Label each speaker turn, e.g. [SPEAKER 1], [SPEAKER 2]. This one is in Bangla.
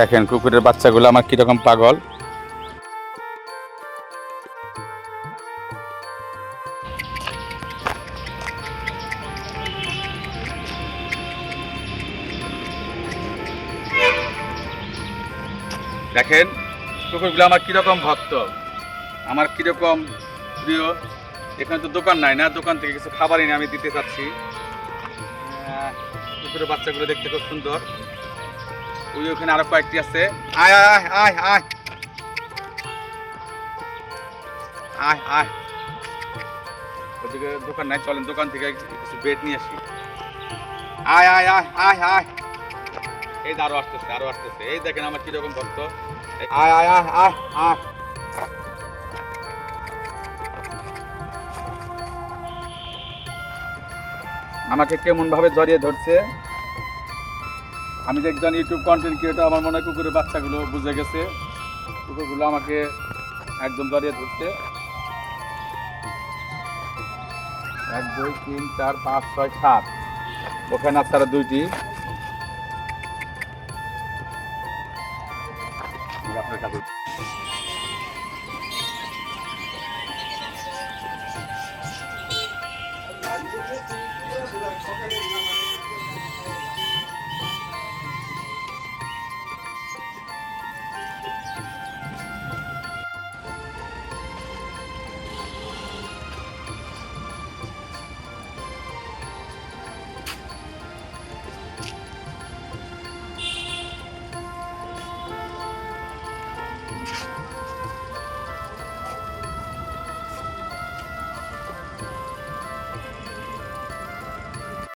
[SPEAKER 1] দেখেন কুকুরের বাচ্চাগুলো আমার কীরকম পাগল। দেখেন, কুকুরগুলো আমার কীরকম ভক্ত, আমার কীরকম প্রিয়। এখানে তো দোকান নাই না, দোকান থেকে কিছু খাবার এনে আমি দিতে চাচ্ছি। কুকুরের বাচ্চাগুলো দেখতে খুব সুন্দর। ওই ওখানে আরও কয়েকটি আছে। আয় আয় আয় আয় আয়। আয় ওদিকে দোকান নাই, চলেন দোকান থেকে কিছু বেড নিয়ে আসি। আয় আয় আয় আয় আয়। এই আরও আসতেছে আরও আসতেছে। এই দেখেন আমার কীরকম ভক্ত। আয় আয় আয় আয় আয়। আমাকে কেমন ভাবে জড়িয়ে ধরছে? আমি যে একজন ইউটিউব কন্টেন্ট ক্রিয়েটর আমার মনে হয় কুকুরের বাচ্চাগুলো বুঝে গেছে। কুকুরগুলো আমাকে একদম দাঁড়িয়ে ধরছে। এক, দুই, তিন, চার, পাঁচ, ছয়, সাত। ওখানে আপনারা দুইটি। আপনার কাছে